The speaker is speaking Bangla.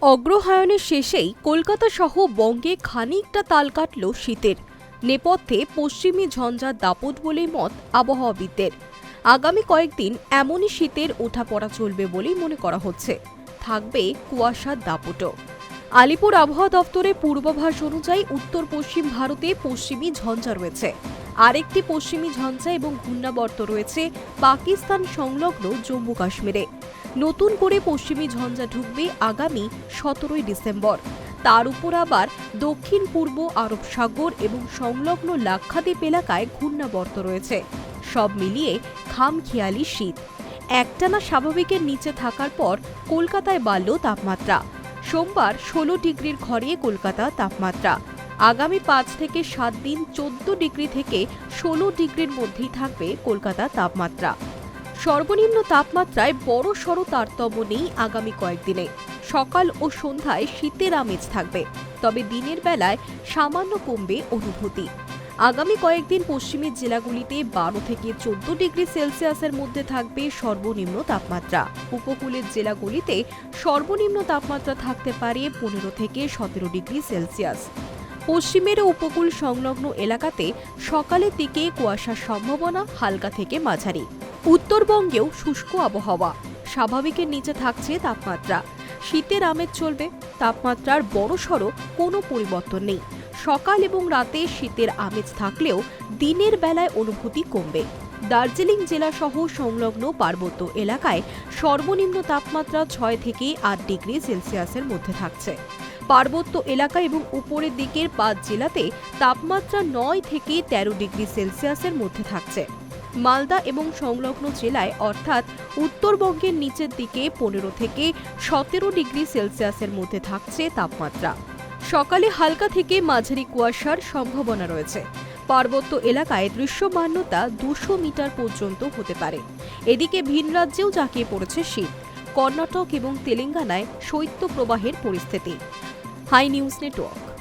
অগ্রহায়ণের শেষেই কলকাতা সহ বঙ্গে খানিকটা তাল কাটল শীতের। নেপথ্যে পশ্চিমী ঝঞ্ঝার দাপট বলে মত আবহাওয়াবিদদের। আগামী কয়েকদিন এমনই শীতের ওঠাপড়া চলবে বলেই মনে করা হচ্ছে। থাকবে কুয়াশার দাপটও। আলিপুর আবহাওয়া দপ্তরের পূর্বাভাস অনুযায়ী উত্তর পশ্চিম ভারতে পশ্চিমী ঝঞ্ঝা রয়েছে। আরেকটি পশ্চিমী ঝঞ্ঝা এবং ঘূর্ণাবর্ত রয়েছে পাকিস্তান সংলগ্ন জম্মু কাশ্মীরে। নতুন করে পশ্চিমী ঝঞ্ঝা ঢুকবে আগামী সতেরোই ডিসেম্বর। তার উপর আবার দক্ষিণ পূর্ব আরব সাগর এবং সংলগ্ন লাক্ষাদ্বীপ এলাকায় ঘূর্ণাবর্ত রয়েছে। সব মিলিয়ে খামখেয়ালি শীত। একটানা স্বাভাবিকের নিচে থাকার পর কলকাতায় বাড়ল তাপমাত্রা। সোমবার ষোলো ডিগ্রির ঘরে কলকাতা তাপমাত্রা। আগামী পাঁচ থেকে সাত দিন চোদ্দ ডিগ্রি থেকে ষোলো ডিগ্রির মধ্যেই থাকবে কলকাতা তাপমাত্রা। সর্বনিম্ন তাপমাত্রায় বড় সড় তারতম্য নেই আগামী কয়েকদিনে। সকাল ও সন্ধ্যায় শীতের আমেজ থাকবে, তবে দিনের বেলায় সামান্য কমবে অনুভূতি। আগামী কয়েকদিন পশ্চিমের জেলাগুলিতে বারো থেকে চোদ্দ ডিগ্রি সেলসিয়াসের মধ্যে থাকবে সর্বনিম্ন তাপমাত্রা। উপকূলের জেলাগুলিতে সর্বনিম্ন তাপমাত্রা থাকতে পারে পনেরো থেকে সতেরো ডিগ্রি সেলসিয়াস। পশ্চিমের উপকূল সংলগ্ন এলাকাতে সকালের দিকে কুয়াশার সম্ভাবনা হালকা থেকে মাঝারি। উত্তরবঙ্গেও শুষ্ক আবহাওয়া। স্বাভাবিকের নিচে থাকছে তাপমাত্রা। শীতের আমেজ চলবে। তাপমাত্রার বড়সড় কোনো পরিবর্তন নেই। সকাল এবং রাতে শীতের আমেজ থাকলেও দিনের বেলায় অনুভূতি কমবে। দার্জিলিং জেলাসহ সংলগ্ন পার্বত্য এলাকায় সর্বনিম্ন তাপমাত্রা ছয় থেকে আট ডিগ্রি সেলসিয়াসের মধ্যে থাকছে। পার্বত্য এলাকা এবং উপরের দিকের পাঁচ জেলাতে তাপমাত্রা নয় থেকে তেরো ডিগ্রি সেলসিয়াসের মধ্যে থাকছে। মালদা এবং সংলগ্ন জেলায় অর্থাৎ উত্তরবঙ্গের নিচের দিকে পনেরো থেকে সতেরো ডিগ্রি সেলসিয়াসের মধ্যে থাকছে তাপমাত্রা। সকালে হালকা থেকে মাঝারি কুয়াশার সম্ভাবনা রয়েছে। পার্বত্য এলাকায় দৃশ্যমান্যতা দুশো মিটার পর্যন্ত হতে পারে। এদিকে ভিন রাজ্যেও জাঁকিয়ে পড়েছে শীত। কর্ণাটক এবং তেলেঙ্গানায় শৈত্য প্রবাহের পরিস্থিতি। Hi news network.